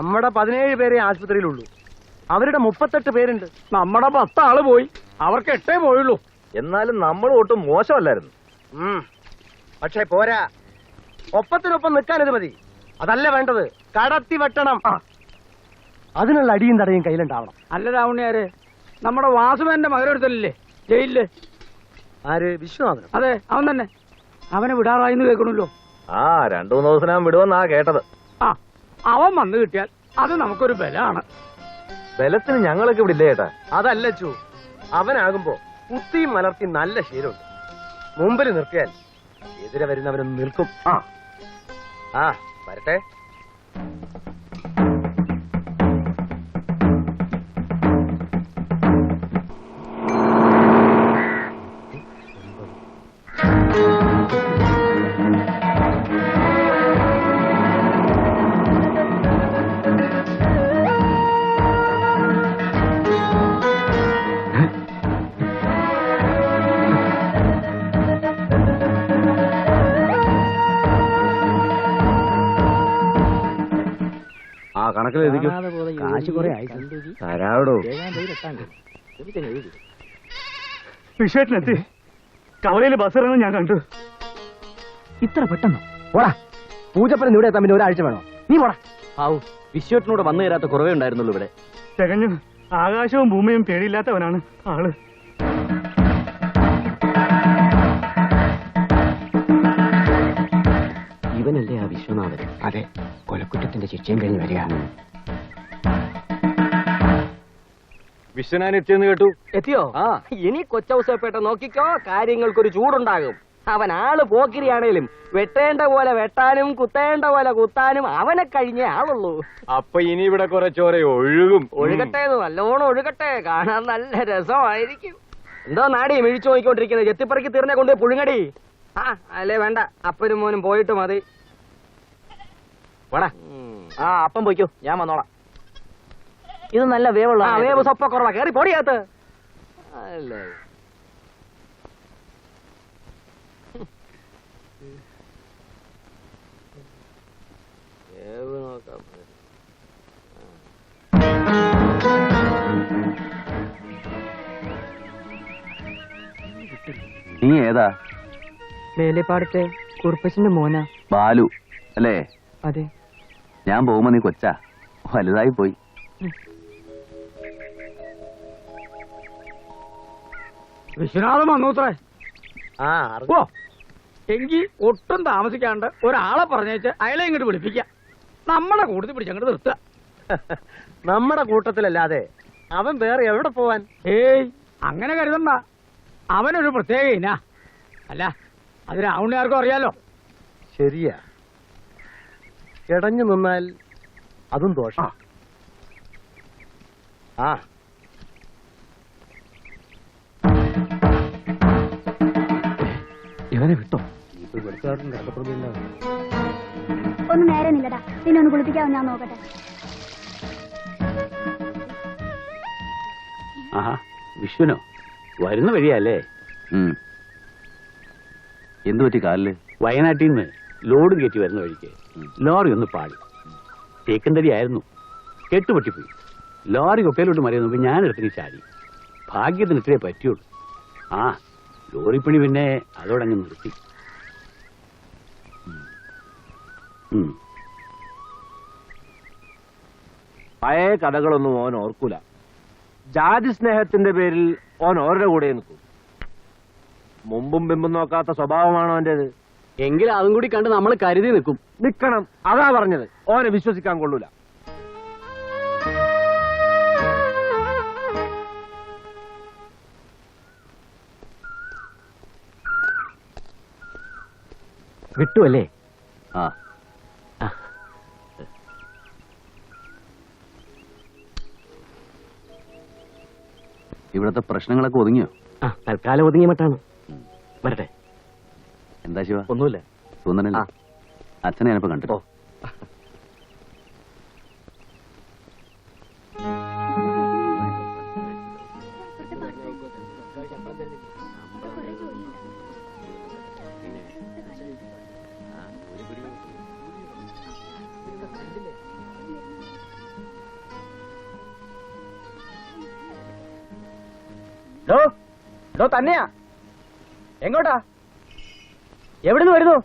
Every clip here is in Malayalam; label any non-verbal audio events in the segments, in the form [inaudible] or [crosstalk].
നമ്മുടെ പതിനേഴ് പേരെ ആശുപത്രിയിലുള്ളൂ. അവരുടെ മുപ്പത്തെട്ട് പേരുണ്ട്. നമ്മുടെ പത്താൾ പോയി. അവർക്ക് എട്ടേ പോയുള്ളൂ. എന്നാലും നമ്മൾ ഒട്ടും മോശമല്ലായിരുന്നു. പക്ഷെ പക്ഷേ പോരാ. ഒപ്പത്തിനൊപ്പം നിൽക്കാൻ ഇത് മതി. അതല്ല വേണ്ടത്. കടത്തി വെട്ടണം. അതിനുള്ള അടിയും തടയും കയ്യിലുണ്ടാവണം. അല്ല രാവണിയാര് നമ്മുടെ വാസുമേന്റെ മകരൊരുത്തല്ലേ ജയിലിൽ. ആര്? വിശ്വനാഥൻ അതെ അവൻ തന്നെ. അവനെ വിടാറായിന്ന് കേൾക്കണല്ലോ ആ രണ്ടു മൂന്ന് ദിവസം ഞാൻ വിടുമെന്നാ കേട്ടത്. ആ. അവൻ വന്നു കിട്ടിയാൽ അത് നമുക്കൊരു ബലമാണ്. ബലത്തിന് ഞങ്ങളൊക്കെ ഇവിടെ ഇല്ലേ ചേട്ടാ അതല്ല ചു. അവനാകുമ്പോ കുത്തിയും മലർത്തി നല്ല ശീലമുണ്ട്. മുമ്പിൽ നിർത്തിയാൽ എതിരെ വരുന്നവനും നിൽക്കും. ആ. ആ വരട്ടെ. കണക്കിലെഴുതിക്കും കാശ് കുറെ ആയി. തരാവിടോ? വിഷയത്തിനെത്തി കവലയിൽ ബസ് ഇറങ്ങുന്നത് ഞാൻ കണ്ടു. ഇത്ര പെട്ടെന്ന്? പോടാ. പൂജപ്പനം ഇവിടെ എത്താൻ പിന്നെ ഒരാഴ്ച വേണോ? നീ പോടാ. ആവു വിശ്വട്ടിനോട് വന്നു തരാത്ത കുറവേ ഉണ്ടായിരുന്നുള്ളൂ ഇവിടെ. തികഞ്ഞു. ആകാശവും ഭൂമിയും പേടിയില്ലാത്തവനാണ് ആൾ. ഇവനല്ലേ ആ വിശ്വനാഥൻ അതെ കൊലക്കുറ്റത്തിന്റെ ശിക്ഷയും കഴിഞ്ഞ് വരിക. എത്തിയെന്ന് കേട്ടു. എത്തിയോ? ആ. ഇനി കൊച്ചൗസപ്പേട്ട നോക്കിക്കോ കാര്യങ്ങൾക്കൊരു ചൂടുണ്ടാകും. അവൻ ആൾ പോക്കിരിയാണേലും വെട്ടേണ്ട പോലെ വെട്ടാനും കുത്തേണ്ട പോലെ കുത്താനും അവനെ കഴിഞ്ഞേ ആളുള്ളൂ. അപ്പൊ ഇനി ഇവിടെ കുറച്ചോരെ ചോര ഒഴുകും. ഒഴുകട്ടെ എന്ന് നല്ലോണം ഒഴുകട്ടെ കാണാൻ നല്ല രസമായിരിക്കും. എന്തോ നാടി മിഴിച്ചു നോക്കിക്കൊണ്ടിരിക്കുന്നത് ചെത്തിപ്പറക്കി തീർന്നെ കൊണ്ട് പുഴുങ്ങടി. ആ അല്ലേ വേണ്ട അപ്പനും മോനും പോയിട്ട് മതി. വേടാ. ആ അപ്പം പോയിക്കോ. ഞാൻ വന്നോളാം. ഇത് നല്ല വേവുള്ള വേവ് സ്വപ്പ കുറവാ കേറി പൊടിയകത്ത് അല്ലേ. വേവ് നോക്കാം. നീ ഏതാ? വേലപ്പാടത്തെ കുറുപ്പച്ചന്റെ മോനാ. ബാലു അല്ലേ? അതെ. ഞാൻ പോകുമ്പോ നീ കൊച്ചാ. വലുതായി പോയി. വിശ്വനാഥൻ വന്നൂത്രേ. ആ ഓ എങ്കി ഒട്ടും താമസിക്കാണ്ട് ഒരാളെ പറഞ്ഞേച്ച് അയാളെ ഇങ്ങോട്ട് വിളിപ്പിക്കാം. നമ്മളെ പിടിച്ച് അങ്ങോട്ട് നിർത്തുക. [laughs] നമ്മുടെ കൂട്ടത്തിലല്ലാതെ അവൻ വേറെ എവിടെ പോവാൻ? ഏയ് അങ്ങനെ കരുതണ്ട. അവനൊരു പ്രത്യേക ഇനാ അല്ല അത് രാവണിയാർക്കും അറിയാലോ. ശരിയാ. കിടഞ്ഞു നിന്നാൽ അതും ദോഷം. ആ. ഇവനെ വിട്ടോ. ഒന്നും നേരെ നില്ലടാ പിന്നെ ഒന്ന് കുളിപ്പിക്കാൻ ഞാൻ നോക്കട്ടെ. ആഹാ വിഷ്ണുനോ വരുന്ന വഴിയല്ലേ. എന്തു പറ്റി കാലിൽ? വയനാട്ടിൽ നിന്ന് ലോഡ് കയറ്റി വരുന്ന വഴിക്ക്. ലോറി ഒന്ന് പാടി. തേക്കന്തടി ആയിരുന്നു കെട്ടുപൊട്ടിപ്പോയി. ലോറി കൊക്കയിലോട്ട് മറിയുന്ന മുമ്പ് ഞാൻ എടുത്തിന് ചാടി. ഭാഗ്യത്തിന് ഇത്രേ പറ്റിയുള്ളൂ ആ ലോറിപ്പണി പിന്നെ അതോടങ്ങ് നിർത്തി. പഴയ കഥകളൊന്നും ഓൻ ഓർക്കൂല. ജാതി സ്നേഹത്തിന്റെ പേരിൽ ഓൻ ഓരുടെ കൂടെ നിൽക്കും. മുമ്പും പിമ്പും നോക്കാത്ത സ്വഭാവമാണോ അവന്റേത്? എങ്കിൽ അതും കൂടി കണ്ട് നമ്മൾ കരുതി നിൽക്കും. നിക്കണം. അതാ പറഞ്ഞത്. ഓനെ വിശ്വസിക്കാൻ കൊള്ളൂല. കിട്ടുമല്ലേ ആ. ഇവിടത്തെ പ്രശ്നങ്ങളൊക്കെ ഒതുങ്ങിയോ? ആ തൽക്കാലം ഒതുങ്ങിയ മട്ടാണ്. വരട്ടെ. എന്താ ശിവ? ഒന്നുമില്ല. തോന്നണല്ലോ അച്ഛനെ ഞാനിപ്പോ കണ്ടു തന്നെയാ. എങ്ങോട്ടാ? എവിടുന്ന് വരുന്നു?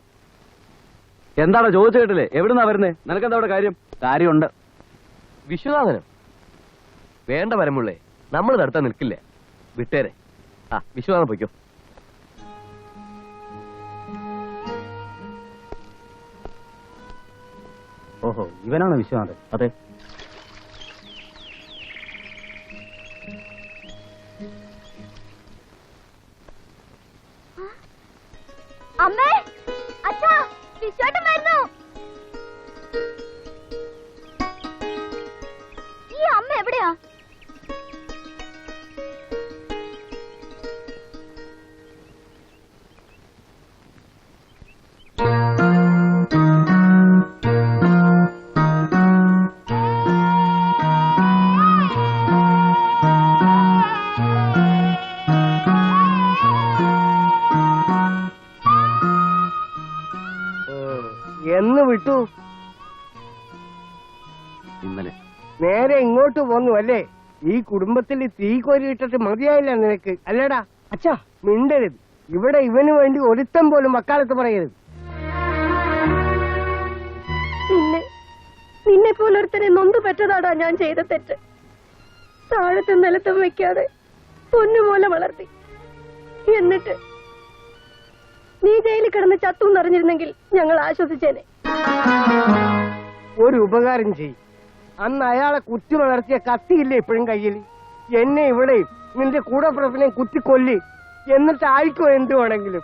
എന്താടാ ചോദിച്ചു കേട്ടില്ലേ? എവിടുന്നാ വരുന്നേ? നിനക്കെന്താ അവിടെ കാര്യം? കാര്യമുണ്ട്. വിശ്വനാഥനും. വേണ്ട വരമുള്ളേ നമ്മൾ നടത്താൻ നിൽക്കില്ല? വിട്ടേരെ. ആ വിശ്വനാഥൻ പൊയ്ക്കോ. ഓഹോ ഇവനാണ് വിശ്വനാഥൻ? അതെ. അമ്മേ അച്ഛാ വിശ്വാട്ടം വരുന്നു. ഈ അമ്മ എവിടെയാ? എന്ന് വിട്ടു. ഇന്നലെ. നേരെ ഇങ്ങോട്ട് പോന്നു അല്ലേ? ഈ കുടുംബത്തിൽ തീ കോരിയിട്ടിട്ട് മതിയായില്ല നിനക്ക്. അല്ലേടാ? അച്ഛാ മിണ്ടരുത്. ഇവിടെ ഇവന് വേണ്ടി ഒരുത്തം പോലും വക്കാലത്ത് പറയരുത്. നിന്നെ നിന്നെ പോലൊരുത്തനെ നൊന്തു പറ്റതാടാ ഞാൻ ചെയ്ത തെറ്റ്. താഴത്തെ നിലത്തും വെക്കാതെ പൊന്നുപോലെ വളർത്തി. എന്നിട്ട് നീ ജയിലിൽ കിടന്ന് ചത്തു എന്നറിഞ്ഞിരുന്നെങ്കിൽ ഞങ്ങൾ ആശ്വസിച്ചേനെ. ഒരു ഉപകാരം ചെയ് അന്ന് അയാളെ കുത്തി വളർത്തിയ കത്തിയില്ലേ ഇപ്പോഴും കയ്യിൽ? എന്നെ ഇവിടെയും നിന്റെ കൂടെ കുത്തി കൊല്ലി എന്നിട്ട് ആയിക്കോ എന്ത് വേണമെങ്കിലും.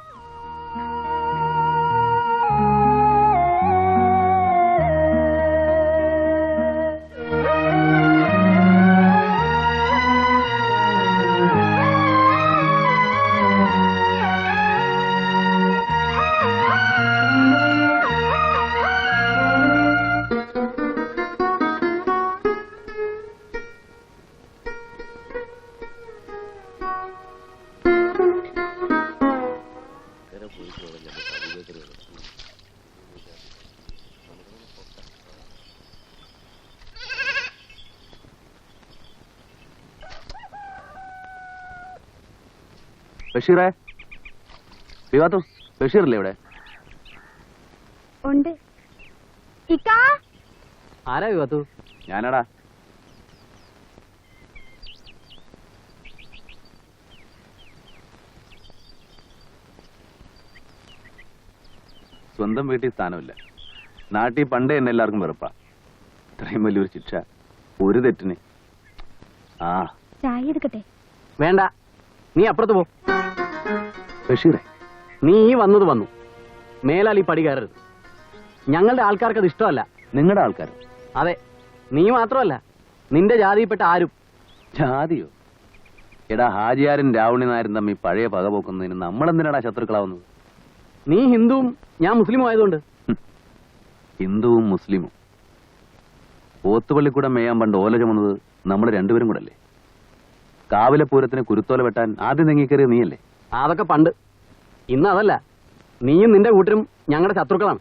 ബഷീറേ? വിവാത്തു ബഷീറല്ലേ ഇവിടെ? ഉണ്ട്. ആരാ വിവാത്തു ഞാനടാ. സ്വന്തം വീട്ടിൽ സ്ഥാനമില്ല. നാട്ടിൽ പണ്ടേ എന്നെ എല്ലാവർക്കും വെറുപ്പാ. ഇത്രയും വലിയൊരു ശിക്ഷ ഒരു തെറ്റിന്. ആ. ചായ എടുക്കട്ടെ? വേണ്ട. നീ അപ്പുറത്ത് പോ. ബഷീറേ നീ ഈ വന്നത് വന്നു. മേലാൽ ഈ പടി കയറരുത്. ഞങ്ങളുടെ ആൾക്കാർക്ക് അത് ഇഷ്ടമല്ല. നിങ്ങളുടെ ആൾക്കാർ? അതെ നീ മാത്രമല്ല നിന്റെ ജാതിയിൽപ്പെട്ട ആരും. ജാതിയോ? എടാ ഹാജിയാരും രാവണി നായരും തമ്മിൽ പഴയ പക പോക്കുന്നതിന് നമ്മളെന്തിനാടാ ശത്രുക്കളാവുന്നത്? നീ ഹിന്ദുവും ഞാൻ മുസ്ലിമും ആയതുകൊണ്ട്. ഹിന്ദുവും മുസ്ലിമും. പോത്തുപള്ളിക്കൂടെ മേയാൻ പണ്ട് ഓല ചുമന്നത് നമ്മൾ രണ്ടുപേരും കൂടല്ലേ? അല്ലേ കാവിലെ പൂരത്തിന് കുരുത്തോല വെട്ടാൻ ആദ്യം തെങ്ങിക്കേറിയ നീയല്ലേ? അതൊക്കെ പണ്ട്. ഇന്ന് അതല്ല. നീയും നിന്റെ കൂട്ടരും ഞങ്ങളുടെ ശത്രുക്കളാണ്.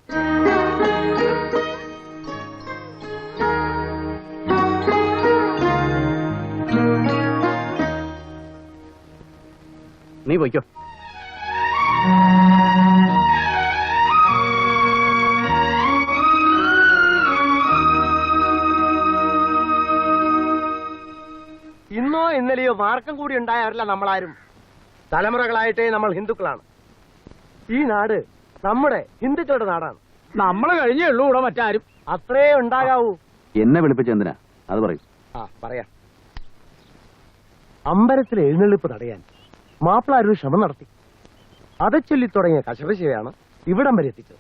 നീ പോയിക്കോ. ഇന്നോ ഇന്നലെയോ മാർക്കം കൂടി ഉണ്ടായവരല്ല നമ്മളാരും. തലമുറകളായിട്ടേ നമ്മൾ ഹിന്ദുക്കളാണ്. ഈ നാട് നമ്മുടെ ഹിന്ദുക്കളുടെ നാടാണ്. നമ്മൾ കഴിഞ്ഞേ ഉള്ളൂ ഇവിടെ മറ്റാരും. അത്രേ ഉണ്ടാകാവൂ. എന്നെ വിളിപ്പിച്ചെന്തിനാ അത് പറയും. ആ പറയാ. അമ്പലത്തിലെ എഴുന്നള്ളിപ്പ് തടയാൻ മാപ്പിളാരൊരു ശ്രമം നടത്തി. അത് ചൊല്ലി തുടങ്ങിയ കശപശയാണ് ഇവിടം വരെ എത്തിച്ചത്.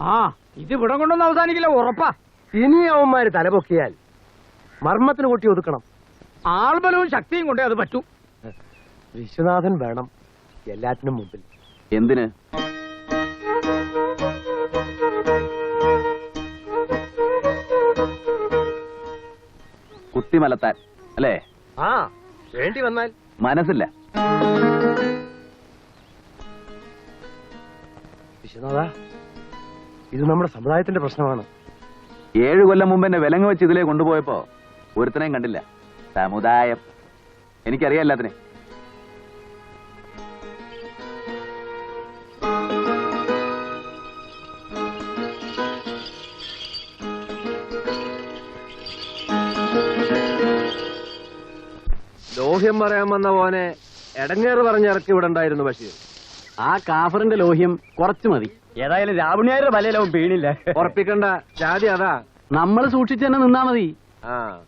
ആ ഇത് ഇവിടം കൊണ്ടൊന്നും അവസാനിക്കില്ല ഉറപ്പാ. ഇനി അവന്മാര് തലപൊക്കിയാൽ മർമ്മത്തിന് കൂട്ടി ഒതുക്കണം. ആൾബലവും ശക്തിയും കൊണ്ടേ അത് പറ്റൂ. വിശ്വനാഥൻ വേണം എല്ലാറ്റിനും മുമ്പിൽ. എന്തിന്? കുത്തിമലത്താൻ അല്ലേ? ആ വേണ്ടി വന്നാൽ. മനസ്സില്ല. വിശ്വനാഥ ഇത് നമ്മുടെ സമുദായത്തിന്റെ പ്രശ്നമാണ്. ഏഴു കൊല്ലം മുമ്പ് എന്നെ വിലങ്ങ് വെച്ച് ഇതിലേ കൊണ്ടുപോയപ്പോ ഒരുത്തനെയും കണ്ടില്ല. സമുദായം. എനിക്കറിയാം എല്ലാത്തിനെ ലോഹ്യം പറയാൻ വന്ന പോനെ എടങ്ങേറ് പറഞ്ഞിറക്കി ഇവിടെ ഉണ്ടായിരുന്നു ബഷീർ. ആ കാഫറിന്റെ ലോഹ്യം കുറച്ചു മതി. ഏതായാലും രാവണിയാരുടെ വലയിലാവും വീണില്ല. ഉറപ്പിക്കണ്ട. ജാതി അതാ. നമ്മൾ സൂക്ഷിച്ചു തന്നെ നിന്നാ മതി. ആ.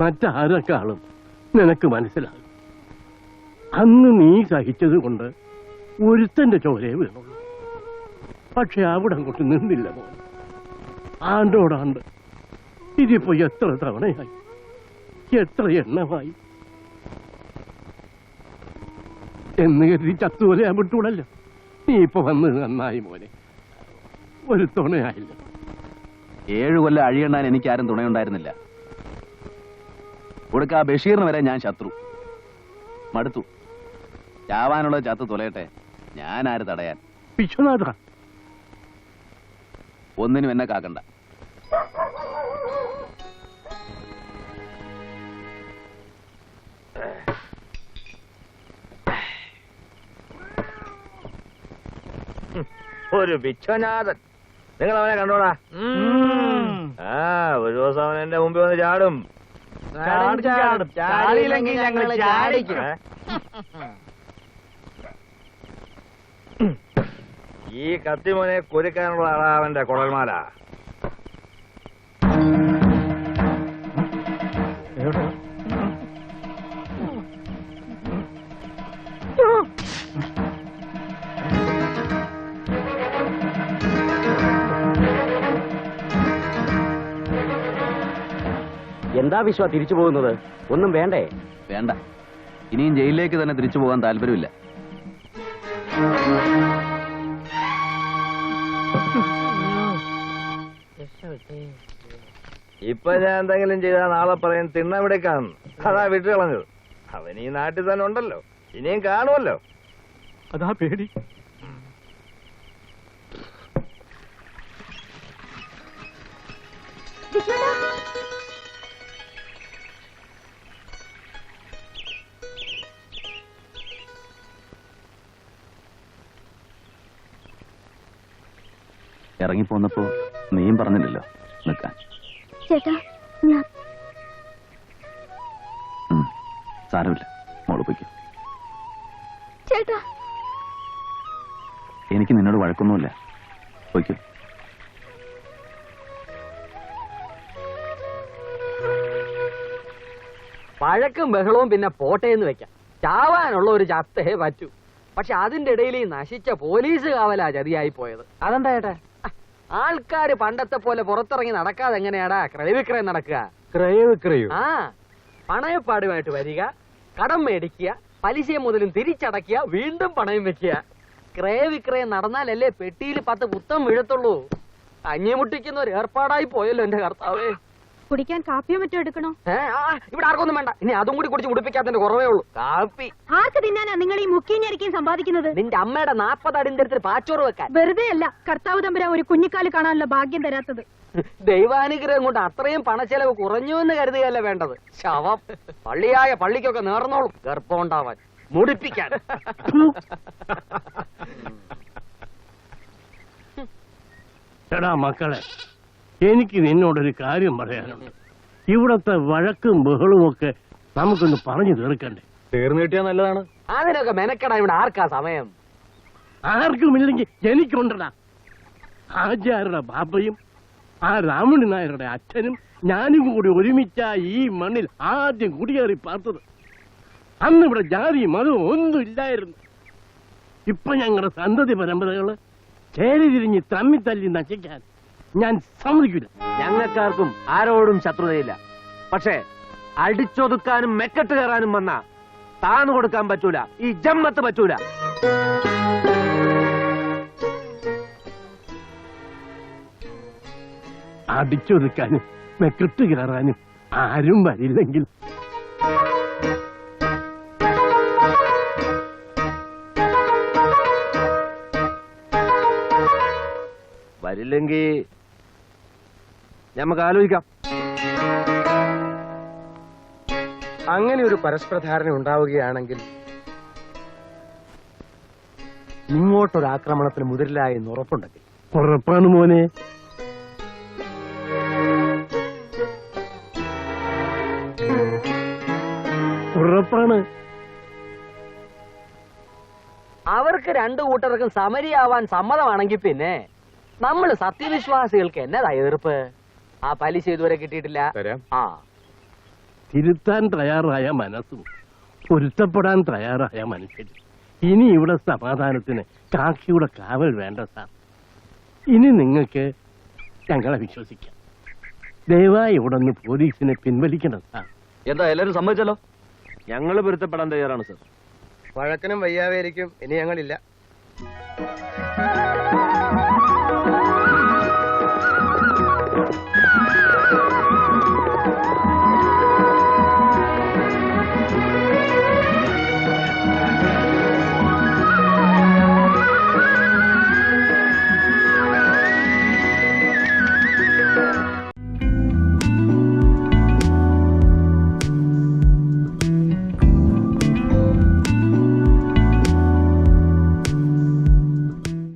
മറ്റാരെക്കാളും നിനക്ക് മനസ്സിലാകും. അന്ന് നീ സഹിച്ചത് കൊണ്ട് ഒരുത്തന്റെ ചോരയെ വീണുള്ളൂ. പക്ഷെ അവിടെ അങ്ങോട്ട് നിന്നില്ല മോൻ ആണ്ടോടാണ്ട് ഇതിപ്പോ എത്ര തവണയായി എത്ര എണ്ണമായി? എന്ന് കരുതി ചത്തുപോലെ ഞാൻ വിട്ടൂടല്ലോ നീ ഇപ്പൊ വന്ന് നന്നായി മോനെ. ഒരു തുണയായില്ല. ഏഴു കൊല്ലം അഴിയണ്ണാൻ എനിക്ക് ആരും തുണയുണ്ടായിരുന്നില്ല. കൊടുക്ക ആ ബഷീറിന് വരെ ഞാൻ ശത്രു. മടുത്തു. ചാവാനുള്ള ചത്ത് തുലയട്ടെ. ഞാൻ ആര് തടയാൻ? ഒന്നിനും എന്നെ കാക്കണ്ട. ഒരു വിശ്വനാഥൻ നിങ്ങൾ അവനെ കണ്ടോടാ ആ ഒരു ദിവസം അവൻ എന്റെ മുമ്പിൽ വന്ന് ചാടും. ചാടിയില്ലെങ്കിൽ ഞങ്ങൾ ചാടിക്കും. ഈ കത്തിമോനെ കൊരുക്കാനുള്ള ആളാ അവന്റെ കുടൽമാല. എന്താ വിശ്വ തിരിച്ചു പോകുന്നത് ഒന്നും വേണ്ടേ? വേണ്ട. ഇനിയും ജയിലിലേക്ക് തന്നെ തിരിച്ചു പോകാൻ താല്പര്യമില്ല. ഇപ്പൊ ഞാൻ എന്തെങ്കിലും ചെയ്താൽ നാളെ പറയും കാണുന്നു അതാ വിട്ടു കളഞ്ഞത് അവൻ ഈ നാട്ടിൽ തന്നെ ഉണ്ടല്ലോ. ഇനിയും കാണുമല്ലോ. അതാ പേടി. ഇറങ്ങിപ്പോന്നപ്പോ നീയും പറഞ്ഞില്ലല്ലോ. നിൽക്കാൻ. ചേട്ടാ ഞാൻ സാരമില്ല. മോൾ പോയിക്കോ. ചേട്ടാ. എനിക്ക് നിന്നോട് വഴക്കൊന്നുമില്ല. പോയിക്കോ. പഴക്കും ബഹളവും പിന്നെ പോട്ടേന്ന് വെക്കാം. ചാവാനുള്ള ഒരു ചത്തേ പറ്റൂ. പക്ഷെ അതിന്റെ ഇടയിൽ നശിച്ച പോലീസ് കാവലാ ചതിയായി പോയത്. അതെന്താ ചേട്ടാ? ആൾക്കാര് പണ്ടത്തെ പോലെ പുറത്തിറങ്ങി നടക്കാതെ എങ്ങനെയാടാ? ക്രയവിക്രയം നടക്കുക. ക്രയവിക്രയം. ആ പണയപ്പാടുമായിട്ട് വരിക കടം മേടിക്കുക പലിശയും മുതലും തിരിച്ചടക്കുക വീണ്ടും പണയം വെക്കുക. ക്രയവിക്രയം നടന്നാലല്ലേ പെട്ടിയിൽ പത്ത് പുത്തം വീഴത്തുള്ളൂ. അഞ്ഞിമുട്ടിക്കുന്ന ഒരു ഏർപ്പാടായി പോയല്ലോ എന്റെ കർത്താവേ. കുടിക്കാൻ കാപ്പിയോ മറ്റോ എടുക്കണോ? ഇവിടെ ആർക്കൊന്നും വേണ്ട. ഇനി അതും കൂടി കുടിച്ച് കുടിപ്പിക്കാത്തതിന്റെ കുറവേ ഉള്ളൂ. കാപ്പി. ആർക്ക് തിന്നാനാ നിങ്ങൾ ഈ മുക്കിഞ്ഞരിക്കും സമ്പാദിക്കുന്നത്? നിന്റെ അമ്മയുടെ നാപ്പത് അടിന്റെ അടുത്ത് പാച്ചോറ് വെക്കാൻ. വെറുതെ അല്ല കർത്താവ് തമ്പുര ഒരു കുഞ്ഞിക്കാൽ കാണാനുള്ള ഭാഗ്യം തരാത്തത്. ദൈവാനുഗ്രഹം കൊണ്ട് അത്രയും പണച്ചെലവ് കുറഞ്ഞു എന്ന് കരുതുകയല്ല വേണ്ടത്? ശവം. പള്ളിയായ പള്ളിക്കൊക്കെ നേർന്നോളും. ഗർഭം ഉണ്ടാവാൻ മുടിപ്പിക്കാൻ. എടാ മക്കളെ എനിക്ക് നിന്നോടൊരു കാര്യം പറയാനുണ്ട്. ഇവിടത്തെ വഴക്കും ബഹളവും ഒക്കെ നമുക്കൊന്ന് പറഞ്ഞു തീർക്കണ്ടേ? തീർന്നു കിട്ടിയാൽ നല്ലതാണ്. അതിനൊക്കെ മെനക്കടാ ഇവിടെ ആർക്കാ സമയം? ആർക്കും ആർക്കുമില്ലെങ്കിൽ എനിക്കുണ്ടടാ. ആചാരുടെ ബാബയും ആ രാമണി നായരുടെ അച്ഛനും ഞാനും കൂടി ഒരുമിച്ച ഈ മണ്ണിൽ ആദ്യം കുടിയേറി പാർത്തത്. അന്ന് ഇവിടെ ജാതി മതവും ഒന്നും ഇല്ലായിരുന്നു ഇപ്പൊ ഞങ്ങളുടെ സന്തതി പരമ്പരകൾ ചേരി തിരിഞ്ഞ് തമ്മി തല്ലി നശിക്കാൻ ഞാൻ സമ്മതിക്കില്ല ഞങ്ങൾക്കാർക്കും ആരോടും ശത്രുതയില്ല. പക്ഷേ അടിച്ചൊതുക്കാനും മെക്കെട്ട് കയറാനും വന്ന താന്നു കൊടുക്കാൻ പറ്റൂല ഈ ജമ്മത്ത് പറ്റൂല. അടിച്ചൊതുക്കാനും മെക്കെട്ട് കയറാനും ആരും വരില്ലെങ്കിൽ. വരില്ലെങ്കിൽ നമുക്ക് ആലോചിക്കാം അങ്ങനെ ഒരു പരസ്പരധാരണ ഉണ്ടാവുകയാണെങ്കിൽ ഇങ്ങോട്ടൊരാക്രമണത്തിന് മുതിരില്ല എന്ന് ഉറപ്പുണ്ടെങ്കിൽ. ഉറപ്പാണ് മോനെ. ഉറപ്പാണ്. അവർക്ക് രണ്ടു കൂട്ടർക്കും സമരിയാവാൻ സമ്മതമാണെങ്കിൽ പിന്നെ നമ്മൾ സത്യവിശ്വാസികൾക്ക് എന്നതാ എതിർപ്പ്? ആ പലിശ ഇതുവരെ കിട്ടിയിട്ടില്ല. ആ. തിരുത്താൻ തയ്യാറായ മനസ്സും പൊരുത്തപ്പെടാൻ തയ്യാറായ മനുഷ്യരും ഇനി ഇവിടെ സമാധാനത്തിന് കാക്കിയുടെ കാവൽ വേണ്ട സാർ. ഇനി നിങ്ങൾക്ക് ഞങ്ങളെ വിശ്വസിക്കാം. ദയവായി ഇവിടെ നിന്ന് പോലീസിനെ പിൻവലിക്കണം സാർ. എന്താ എല്ലാരും സമ്മതിച്ചല്ലോ? ഞങ്ങൾ പൊരുത്തപ്പെടാൻ തയ്യാറാണ് സാർ. വഴക്കനും വയ്യാവേരിക്കും ഇനി ഞങ്ങളില്ല.